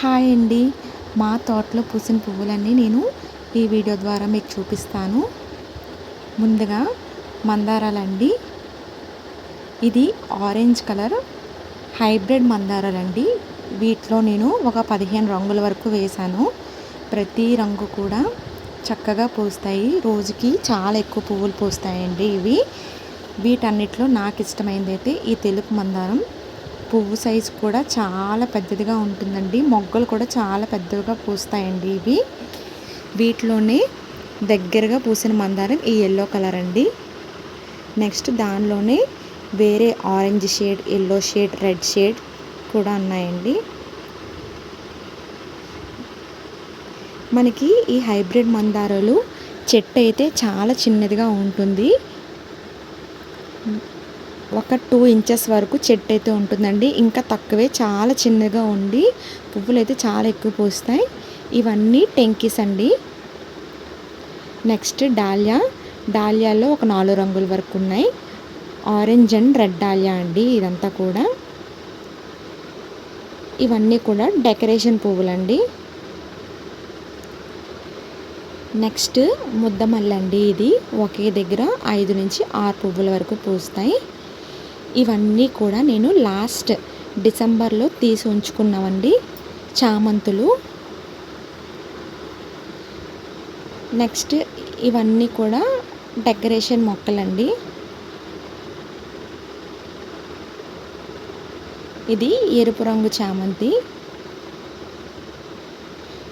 Hi అండి. మా తోటలో పూసిన పువ్వులన్నీ నేను ఈ వీడియో ద్వారా మీకు చూపిస్తాను. ముందుగా మందారాలండి. ఇది ఆరెంజ్ కలర్ హైబ్రిడ్ మందారాలండి. వీటిలో నేను ఒక పదిహేను రంగుల వరకు వేశాను. ప్రతి రంగు కూడా చక్కగా పూస్తాయి. రోజుకి చాలా ఎక్కువ పువ్వులు పూస్తాయండి ఇవి. వీటన్నిటిలో నాకు ఇష్టమైనది అయితే ఈ తెలుపు మందారం. పువ్వు సైజు కూడా చాలా పెద్దదిగా ఉంటుందండి. మొగ్గలు కూడా చాలా పెద్దవిగా పూస్తాయండి ఇవి. వీటిలోనే దగ్గరగా పూసిన మందారం ఈ ఎల్లో కలర్ అండి. నెక్స్ట్ దానిలోనే వేరే orange shade yellow shade red shade కూడా ఉన్నాయండి. మనకి ఈ హైబ్రిడ్ మందారాలు చెట్టు అయితే చాలా చిన్నదిగా ఉంటుంది. ఒక టూ ఇంచెస్ వరకు చెట్టు అయితే ఉంటుందండి. ఇంకా తక్కువే చాలా చిన్నగా ఉండి పువ్వులు అయితే చాలా ఎక్కువ పూస్తాయి. ఇవన్నీ టెంకీస్ అండి. Next dahlia. డాలియాలో ఒక నాలుగు రంగుల వరకు ఉన్నాయి. ఆరెంజ్ అండ్ రెడ్ డాలియా అండి ఇదంతా కూడా. ఇవన్నీ కూడా డెకరేషన్ పువ్వులండి. నెక్స్ట్ ముద్దమల్లండి ఇది. ఒకే దగ్గర ఐదు నుంచి ఆరు పువ్వుల వరకు పూస్తాయి. ఇవన్నీ కూడా నేను లాస్ట్ డిసెంబర్లో తీసి ఉంచుకున్నామండి చామంతులు. నెక్స్ట్ ఇవన్నీ కూడా డెకరేషన్ మొక్కలండి. ఇది ఎరుపు రంగు చామంతి.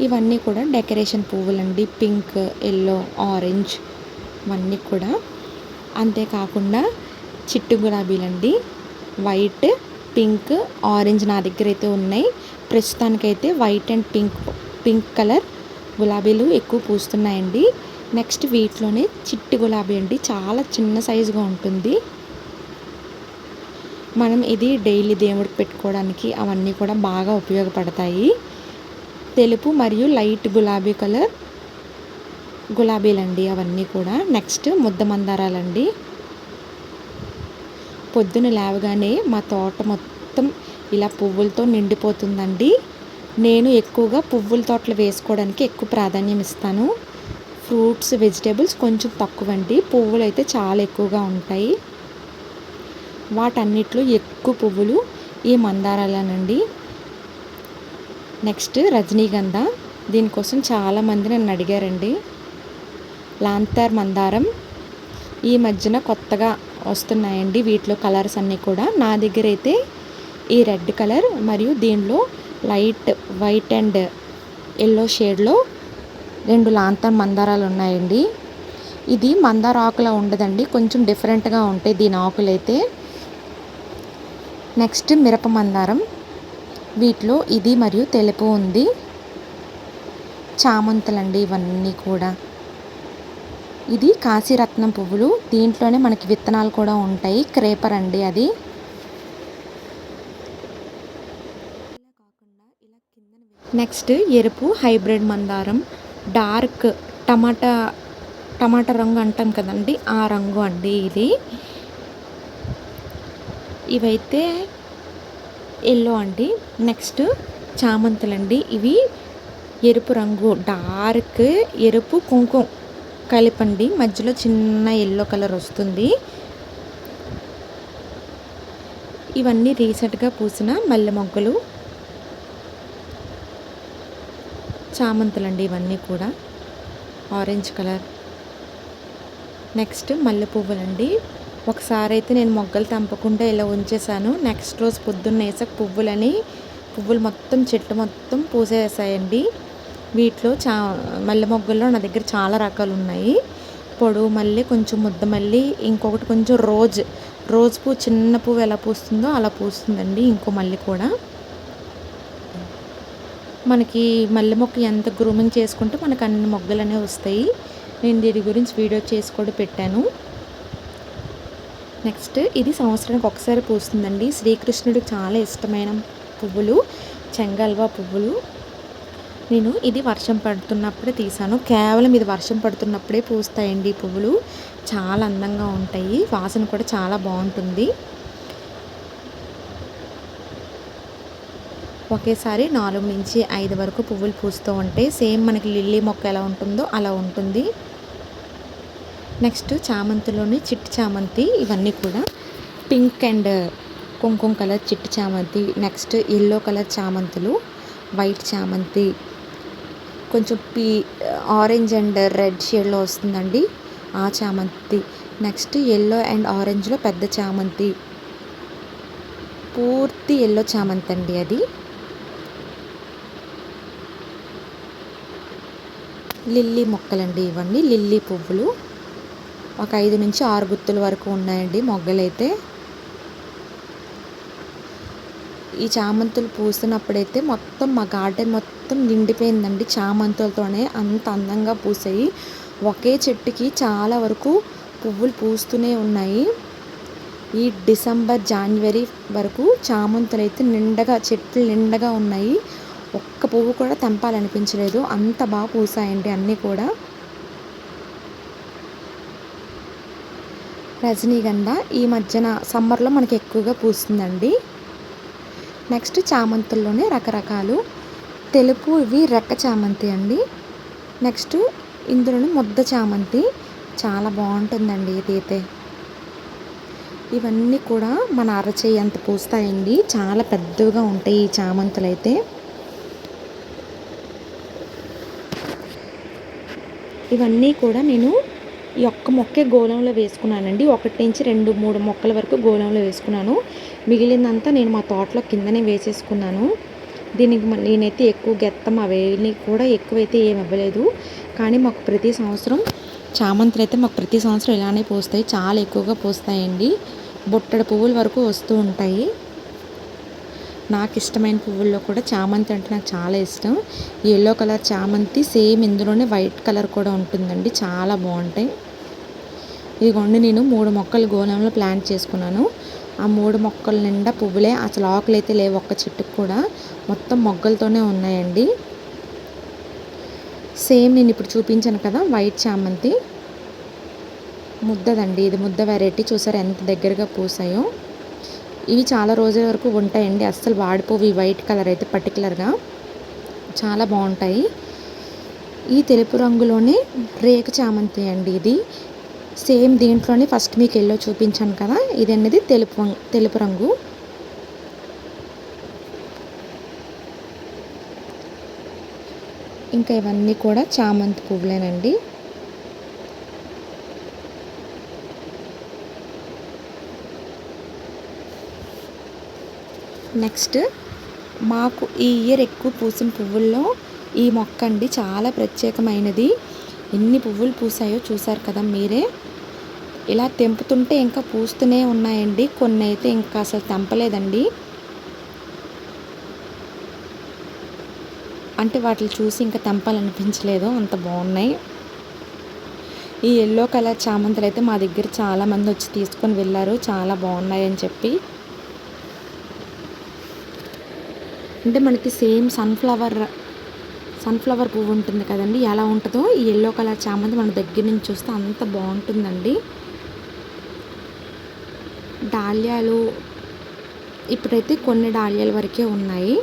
ఇవన్నీ కూడా డెకరేషన్ పువ్వులండి. పింక్ ఎల్లో ఆరెంజ్ ఇవన్నీ కూడా. అంతేకాకుండా చిట్టు గులాబీలండి వైట్ పింక్ ఆరెంజ్ నా దగ్గర అయితే ఉన్నాయి. ప్రస్తుతానికైతే white and pink pink colour గులాబీలు ఎక్కువ పూస్తున్నాయండి. నెక్స్ట్ వీటిలోనే చిట్టి గులాబీ అండి. చాలా చిన్న సైజుగా ఉంటుంది. మనం ఇది డైలీ దేవుడికి పెట్టుకోవడానికి అవన్నీ కూడా బాగా ఉపయోగపడతాయి. తెలుపు మరియు లైట్ గులాబీ కలర్ గులాబీలండి అవన్నీ కూడా. నెక్స్ట్ ముద్ద మందారాలండి. పొద్దున లేవగానే మా తోట మొత్తం ఇలా పువ్వులతో నిండిపోతుందండి. నేను ఎక్కువగా పువ్వుల తోటలు వేసుకోవడానికి ఎక్కువ ప్రాధాన్యం ఇస్తాను. ఫ్రూట్స్ వెజిటేబుల్స్ కొంచెం తక్కువ అండి పువ్వులు అయితే చాలా ఎక్కువగా ఉంటాయి. వాటన్నిటిలో ఎక్కువ పువ్వులు ఈ మందారాలనండి. నెక్స్ట్ రజనీగంధ. దీనికోసం చాలామంది నన్ను అడిగారండి. లాంతర్ మందారం. ఈ మధ్యన కొత్తగా వస్తున్నాయండి వీటిలో కలర్స్ అన్నీ కూడా. నా దగ్గర అయితే ఈ రెడ్ కలర్ మరియు దీనిలో లైట్ వైట్ అండ్ ఎల్లో షేడ్లో రెండు లాంతర్ మందారాలు ఉన్నాయండి. ఇది మందార ఆకులా ఉండదండి. కొంచెం డిఫరెంట్గా ఉంటాయి దీని ఆకులు అయితే నెక్స్ట్ మిరప మందారం. వీటిలో ఇది మరియు తెలుపు ఉంది. చామంతులండి ఇవన్నీ కూడా. ఇది కాశీరత్నం పువ్వులు. దీంట్లోనే మనకి విత్తనాలు కూడా ఉంటాయి. క్రేపర్ అండి అది. నెక్స్ట్ ఎరుపు హైబ్రిడ్ మందారం. డార్క్ టమాటా టమాటా రంగు అంటాం కదండి ఆ రంగు అండి ఇది. ఇవైతే ఎల్లో అండి. నెక్స్ట్ చామంతులండి. ఇవి ఎరుపు రంగు డార్క్ ఎరుపు కుంకుమ. కలిపండి మధ్యలో చిన్న ఎల్లో కలర్ వస్తుంది. ఇవన్నీ రీసెంట్గా పూసిన మల్లె మొగ్గలు. చామంతులండి ఇవన్నీ కూడా. ఆరెంజ్ కలర్ నెక్స్ట్ మల్లె పువ్వులండి. ఒకసారి అయితే నేను మొగ్గలు తెంపకుండా ఇలా ఉంచేసాను నెక్స్ట్ రోజు పొద్దున్న వేసాక పువ్వులని పువ్వులు మొత్తం చెట్టు మొత్తం పూసేసాయండి. వీటిలో చా మల్లె మొగ్గల్లో నా దగ్గర చాలా రకాలు ఉన్నాయి. పొడవు మల్లె కొంచెం ముద్ద మల్లి ఇంకొకటి కొంచెం రోజ్. రోజ్ పువ్వు చిన్న పువ్వు ఎలా పూస్తుందో అలా పూస్తుందండి ఇంకో మల్లి కూడా. మనకి మల్లె మొక్క ఎంత గ్రూమింగ్ చేసుకుంటే మనకు అన్ని మొగ్గలు అనేవి వస్తాయి. నేను దీని గురించి వీడియో చేసి కూడా పెట్టాను. నెక్స్ట్ ఇది సంవత్సరానికి ఒకసారి పూస్తుందండి. శ్రీకృష్ణుడికి చాలా ఇష్టమైన పువ్వులు చెంగల్వా పువ్వులు. నేను ఇది వర్షం పడుతున్నప్పుడే తీసాను కేవలం ఇది వర్షం పడుతున్నప్పుడే పూస్తాయండి పువ్వులు. చాలా అందంగా ఉంటాయి. వాసన కూడా చాలా బాగుంటుంది. ఒకేసారి నాలుగు నుంచి ఐదు వరకు పువ్వులు పూస్తూ ఉంటాయి సేమ్ మనకి లిల్లీ మొక్క ఎలా ఉంటుందో అలా ఉంటుంది. నెక్స్ట్ చామంతిలోని చిట్టి చామంతి ఇవన్నీ కూడా పింక్ అండ్ కుంకుమ కలర్ చిట్టి చామంతి నెక్స్ట్ ఎల్లో కలర్ చామంతులు వైట్ చామంతి కొంచెం పీ ఆరెంజ్ అండ్ రెడ్ షేడ్లో వస్తుందండి. ఆ చామంతి. నెక్స్ట్ ఎల్లో అండ్ ఆరెంజ్లో పెద్ద చామంతి. పూర్తి ఎల్లో చామంతి అండి అది. లిల్లీ మొక్కలండి ఇవన్నీ లిల్లీ పువ్వులు. ఒక ఐదు నుంచి ఆరు గుత్తుల వరకు ఉన్నాయండి మొగ్గలైతే. ఈ చామంతులు పూసినప్పుడైతే మొత్తం మా గార్డెన్ మొత్తం నిండిపోయిందండి చామంతులతోనే అంత అందంగా పూసాయి. ఒకే చెట్టుకి చాలా వరకు పువ్వులు పూస్తూనే ఉన్నాయి. ఈ డిసెంబర్ జనవరి వరకు చామంతులు అయితే నిండగా చెట్లు నిండగా ఉన్నాయి. ఒక్క పువ్వు కూడా తెంపాలనిపించలేదు. అంత బాగా పూసాయండి అన్నీ కూడా. రజనీగంధ ఈ మధ్యన సమ్మర్లో మనకి ఎక్కువగా పూస్తుందండి. నెక్స్ట్ చామంతుల్లోనే రకరకాలు. తెలుపు ఇవి రెక్క చామంతి అండి. నెక్స్ట్ ఇందులోనే ముద్ద చామంతి. చాలా బాగుంటుందండి ఇది అయితే ఇవన్నీ కూడా మన అరచేయి అంత పూస్తాయండి. చాలా పెద్దగా ఉంటాయి ఈ చామంతులు అయితే ఇవన్నీ కూడా నేను ఈ ఒక్క మొక్కే గోళంలో వేసుకున్నానండి. ఒకటి నుంచి రెండు మూడు మొక్కల వరకు గోళంలో వేసుకున్నాను. మిగిలిందంతా నేను మా తోటలో కిందనే వేసేసుకున్నాను. దీనికి నేనైతే ఎక్కువ గెత్తం అవన్నీ కూడా ఎక్కువైతే ఏమి ఇవ్వలేదు కానీ మాకు ప్రతి సంవత్సరం చామంతులు అయితే మాకు ప్రతి సంవత్సరం ఇలానే పోస్తాయి. చాలా ఎక్కువగా పోస్తాయండి. బుట్టడ పువ్వుల వరకు వస్తూ ఉంటాయి. నాకు ఇష్టమైన పువ్వుల్లో కూడా చామంతి అంటే నాకు చాలా ఇష్టం. ఎల్లో కలర్ చామంతి సేమ్ ఇందులోనే వైట్ కలర్ కూడా ఉంటుందండి. చాలా బాగుంటాయి. ఇదిగోండి నేను మూడు మొక్కలు గోళంలో ప్లాంట్ చేసుకున్నాను. ఆ మూడు మొక్కల నిండా పువ్వులే అసలు ఆకులు అయితే లేవు ఒక్క చెట్టుకు కూడా. మొత్తం మొగ్గలతోనే ఉన్నాయండి. సేమ్ నేను ఇప్పుడు చూపించాను కదా వైట్ చామంతి. ముద్దదండి ఇది ముద్ద వెరైటీ చూసారు ఎంత దగ్గరగా పూసాయో. ఇవి చాలా రోజుల వరకు ఉంటాయండి అస్సలు వాడిపోవు. ఈ వైట్ కలర్ అయితే పర్టికులర్గా చాలా బాగుంటాయి. ఈ తెలుపు రంగులోనే రేకు చామంతి అండి ఇది. సేమ్ దీంట్లోనే ఫస్ట్ మీకు ఎల్లో చూపించాను కదా ఇది అనేది తెలుపు తెలుపు రంగు. ఇంకా ఇవన్నీ కూడా చామంతి పువ్వులేనండి. నెక్స్ట్ మాకు ఈ ఇయర్ ఎక్కువ పూసిన పువ్వుల్లో ఈ మొక్క అండి చాలా ప్రత్యేకమైనది. ఎన్ని పువ్వులు పూసాయో చూసారు కదా మీరే. ఇలా తెంపుతుంటే ఇంకా పూస్తూనే ఉన్నాయండి. కొన్ని అయితే ఇంకా అసలు తెంపలేదండి. అంటే వాటిని చూసి ఇంకా తెంపాలనిపించలేదు. అంత బాగున్నాయి. ఈ ఎల్లో కలర్ చామంతులు అయితే మా దగ్గర చాలామంది వచ్చి తీసుకొని వెళ్ళారు. చాలా బాగున్నాయి అని చెప్పి. అంటే మనకి సేమ్ సన్ఫ్లవర్ సన్ఫ్లవర్ పువ్వు ఉంటుంది కదండి. ఎలా ఉంటుందో ఈ ఎల్లో కలర్ చామంతి మన దగ్గర నుంచి చూస్తే అంత బాగుంటుందండి. డాల్యాలు ఇప్పుడైతే కొన్ని డాల్యాల వరకే ఉన్నాయి.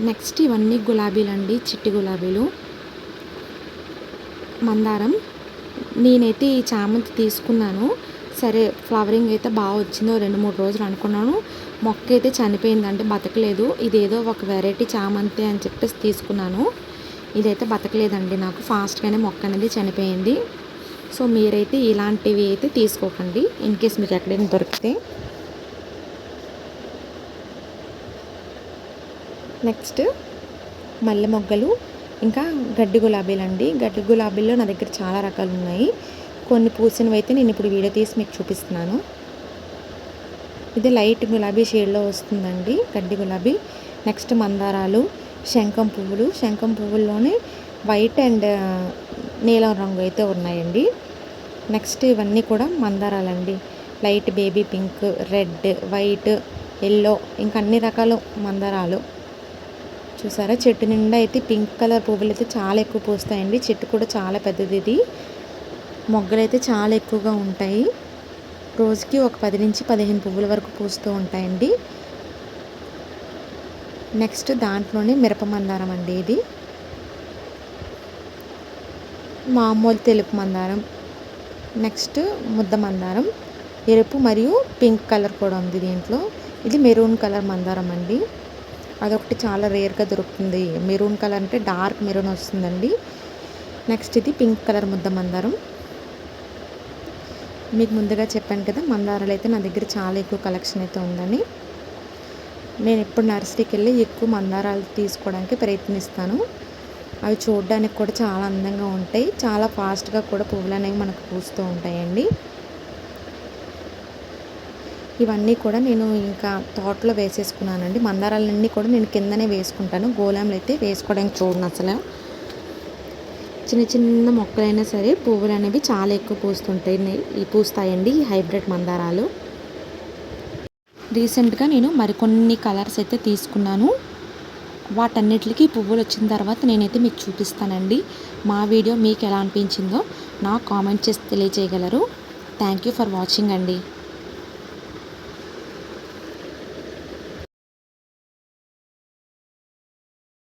నెక్స్ట్ ఇవన్నీ గులాబీలు అండి చిట్టి గులాబీలు. మందారం. నేనైతే ఈ చామంతి తీసుకున్నాను. సరే ఫ్లవరింగ్ అయితే బాగా వచ్చిందో రెండు మూడు రోజులు అనుకున్నాను. మొక్క అయితే చనిపోయింది అంటే బతకలేదు. ఇదేదో ఒక వెరైటీ చామంతి అని చెప్పేసి తీసుకున్నాను. ఇదైతే బతకలేదండి నాకు. ఫాస్ట్గానే మొక్క అనేది చనిపోయింది. సో మీరైతే ఇలాంటివి అయితే తీసుకోకండి ఇన్ కేస్ మీకు ఎక్కడైనా దొరికితే. నెక్స్ట్ మల్లె మొగ్గలు ఇంకా గడ్డి గులాబీలు అండి. గడ్డి గులాబీల్లో నా దగ్గర చాలా రకాలు ఉన్నాయి. కొన్ని పూసినవి అయితే నేను ఇప్పుడు వీడియో తీసి మీకు చూపిస్తున్నాను. ఇది లైట్ గులాబీ షేడ్లో వస్తుందండి గడ్డి గులాబీ. నెక్స్ట్ మందారాలు శంఖం పువ్వులు. శంఖం పువ్వుల్లోనే వైట్ అండ్ నీలం రంగు అయితే ఉన్నాయండి. నెక్స్ట్ ఇవన్నీ కూడా మందారాలండి. Light baby pink red white yellow ఇంకా అన్ని రకాల మందారాలు. చూసారా? చెట్టు నిండా అయితే పింక్ కలర్ పువ్వులు అయితే చాలా ఎక్కువ పూస్తాయండి. చెట్టు కూడా చాలా పెద్దది ఇది. మొగ్గలు అయితే చాలా ఎక్కువగా ఉంటాయి. రోజుకి ఒక పది నుంచి పదిహేను పువ్వుల వరకు పూస్తూ ఉంటాయండి. నెక్స్ట్ దాంట్లోనే మిరప మందారం అండి ఇది. మామూలు తెలుపు మందారం. నెక్స్ట్ ముద్ద మందారం ఎరుపు మరియు పింక్ కలర్ కూడా ఉంది దీంట్లో. ఇది మెరూన్ కలర్ మందారం అండి. అదొకటి చాలా రేర్గా దొరుకుతుంది. మెరూన్ కలర్ అంటే డార్క్ మెరూన్ వస్తుందండి. నెక్స్ట్ ఇది పింక్ కలర్ ముద్ద మందారం మీకు ముందుగా చెప్పాను కదా మందారాలు అయితే నా దగ్గర చాలా ఎక్కువ కలెక్షన్ అయితే ఉందని. నేను ఎప్పుడు నర్సరీకి వెళ్ళి ఎక్కువ మందారాలు తీసుకోవడానికి ప్రయత్నిస్తాను. అవి చూడడానికి కూడా చాలా అందంగా ఉంటాయి. చాలా ఫాస్ట్గా కూడా పువ్వులు అనేవి మనకు పూస్తూ ఉంటాయండి. ఇవన్నీ కూడా నేను ఇంకా తోటలో వేసేసుకున్నానండి. మందారాలన్నీ కూడా నేను కిందనే వేసుకుంటాను. గోళంలో అయితే వేసుకోవడానికి చూడను అసలు. చిన్న చిన్న మొక్కలైనా సరే పువ్వులు అనేవి చాలా ఎక్కువ పూస్తుంటాయి. ఈ పూస్తాయండి ఈ హైబ్రిడ్ మందారాలు. రీసెంట్గా నేను మరికొన్ని కలర్స్ అయితే తీసుకున్నాను. వాటన్నిటికీ పువ్వులు వచ్చిన తర్వాత నేనైతే మీకు చూపిస్తానండి. మా వీడియో మీకు ఎలా అనిపించిందో నాకు కామెంట్ చేసి తెలియజేయగలరు థ్యాంక్ యూ ఫర్ వాచింగ్ అండి.